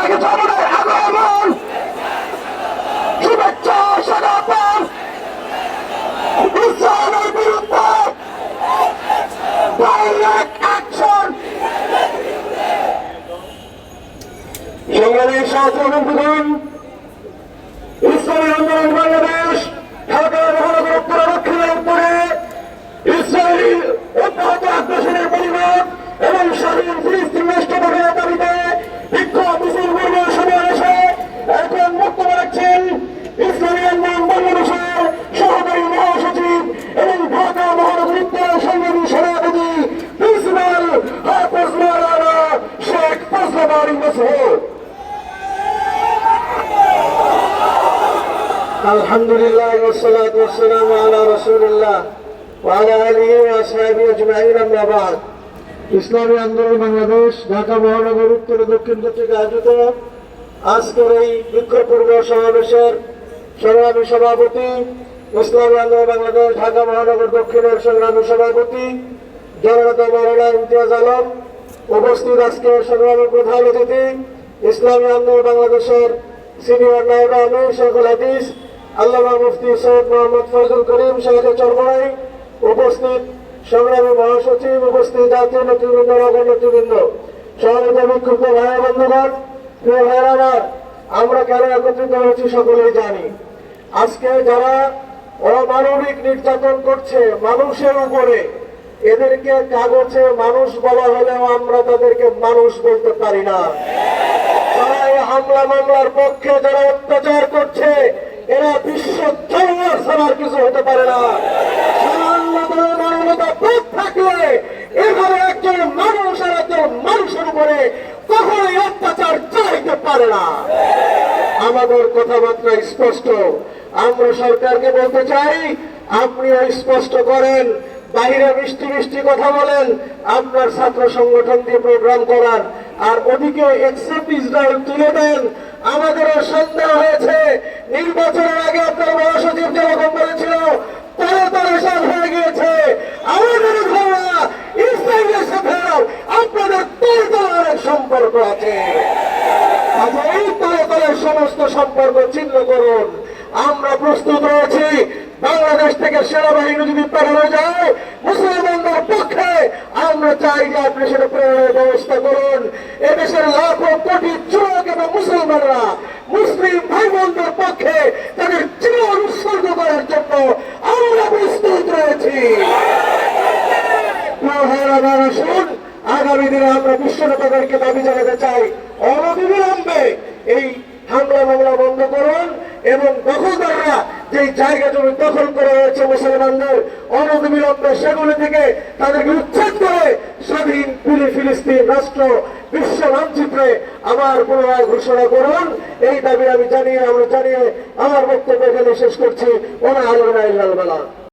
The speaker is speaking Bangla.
লাগে জনগণের আগমন। শুভেচ্ছা স্বাগতম ইসলামের বিরুদ্ধে ডাইরেক্ট অ্যাকশন সংগ্রামের সহযোগী الحمد لله والصلاة والسلام على رسول الله وعلى آله وأصحابه أجمعين أما بعد ইসলামী আন্দোলন বাংলাদেশ ঢাকা মহানগর উত্তর ও দক্ষিণ কর্তৃক আয়োজিত আজকের এই বিক্ষোভ পূর্ব সমাবেশের সংগ্রামী সভাপতি ইসলামী আন্দোলন বাংলাদেশ ঢাকা মহানগর দক্ষিণের সংগ্রামী সভাপতি জননেতা মৌলানা ইমতিয়াজ আলম উপস্থিত আজকের সংগ্রামী প্রধান অতিথি ইসলামী আন্দোলন বাংলাদেশের সিনিয়র নায়ব আমির শেখুল হাদিস আল্লামা মুফতি সৈয়দ মোহাম্মদ ফজল করিম শাহেদ চরমাই উপস্থিত। সংগ্রামী মহাসচিব উপস্থিত জাতীয় নেতৃবৃন্দ নগর নেতৃবৃন্দ। সমাবেত বিক্ষুব্ধ ভাই বন্ধুগণ প্রিয় ভাইয়েরা আমার, কেন একত্রিত হয়েছি সকলেই জানি। আজকে যারা অমানবিক নির্যাতন করছে মানুষের উপরে এদেরকে কাগজে মানুষ বলা হলেও আমরা তাদেরকে মানুষ বলতে পারি না। যারা এই হামলা মামলার পক্ষে যারা অত্যাচার করছে এরা বিশ্ব ছাড়ার কিছু হতে পারে না। কথাবার্তা স্পষ্ট। আমরা সরকারকে বলতে চাই, আপনিও স্পষ্ট করেন, বাইরে মিষ্টি মিষ্টি কথা বলেন, আপনার ছাত্র সংগঠন দিয়ে প্রোগ্রাম করান আর ওদিকে তুলে দেন আমাদেরও সন্দেহ হয়েছে। নির্বাচনের আগে আপনার মহাসচিব যেরকম বলেছিল তলে সব হয়ে গিয়েছে। আমাদের ইসরায়েলের আপনাদের তলে তলে অনেক সম্পর্ক আছে। আচ্ছা এই তলে সমস্ত সম্পর্ক ছিন্ন করুন। আমরা প্রস্তুত রয়েছি। বাংলাদেশ থেকে সেনাবাহিনী যদি পাঠানো যায় মুসলমানদের পক্ষে আমরা চাই যে আপনি সেটা প্রেরণের ব্যবস্থা করুন। এদেশের লাখো কোটি যুবক এবং মুসলমানরা মুসলিম ভাই বোনদের পক্ষে তাদের জীবন উৎসর্গ করার জন্য আমরা প্রস্তুত রয়েছি। আপনারা শুনুন, আগামী দিনে আমরা বিশ্ব নেতাদেরকে দাবি জানাতে চাই। অনবিলম্বে এই হামলা মামলা বন্ধ করুন এবং দখলদাররা যে জায়গা জমি দখল করা হয়েছে মুসলমানদের অনবিলম্বে সেগুলি থেকে তাদেরকে উচ্ছেদ করে স্বাধীন পুলি ফিলিস্তিন রাষ্ট্র বিশ্ব মানচিত্রে আবার পুনরায় ঘোষণা করুন। এই দাবি আমি জানিয়ে, আমরা জানিয়ে আমার বক্তব্য এখানে শেষ করছি। ওনা আলম